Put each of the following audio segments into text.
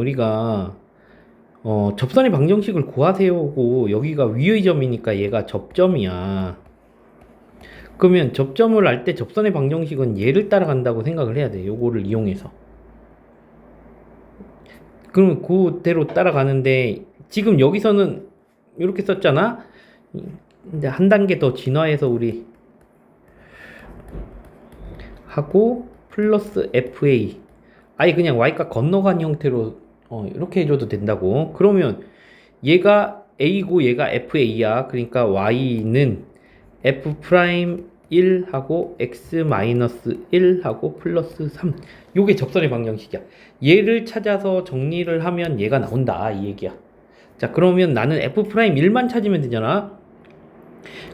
우리가 어, 접선의 방정식을 구하세요고 여기가 위의 점이니까 얘가 접점이야. 그러면 접점을 알 때 접선의 방정식은 얘를 따라간다고 생각을 해야 돼. 요거를 이용해서. 그럼 그대로 따라가는데 지금 여기서는 이렇게 썼잖아. 이제 한 단계 더 진화해서 우리 하고 플러스 FA 아예 그냥 y가 건너간 형태로 어, 이렇게 해줘도 된다고. 그러면 얘가 a고 얘가 fa야 그러니까 y는 f 프라임 1하고 x 마이너스 1하고 플러스 3 요게 접선의 방정식이야. 얘를 찾아서 정리를 하면 얘가 나온다 이 얘기야. 자 그러면 나는 f 프라임 1만 찾으면 되잖아.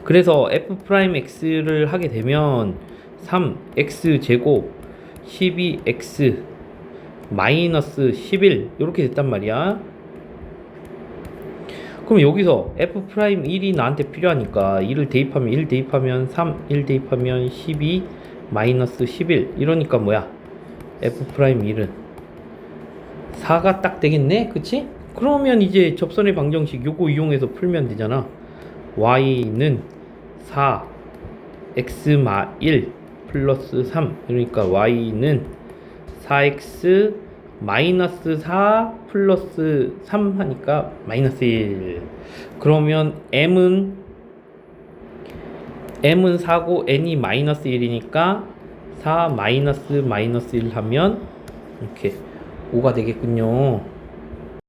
그래서 f 프라임 x를 하게 되면 3x 제곱 12x 마이너스 11 이렇게 됐단 말이야. 그럼 여기서 f 프라임 1이 나한테 필요하니까 1을 대입하면 1 대입하면 3, 1 대입하면 12 마이너스 11 이러니까 뭐야? f 프라임 1은 4가 딱 되겠네, 그치? 그러면 이제 접선의 방정식 요거 이용해서 풀면 되잖아. y는 4 x 마 1 플러스 3 그러니까 y는 4x 마이너스 4 플러스 3 하니까 마이너스 1 그러면 m은 m은 4고 n이 마이너스 1이니까 4 마이너스 마이너스 1 하면 이렇게 5가 되겠군요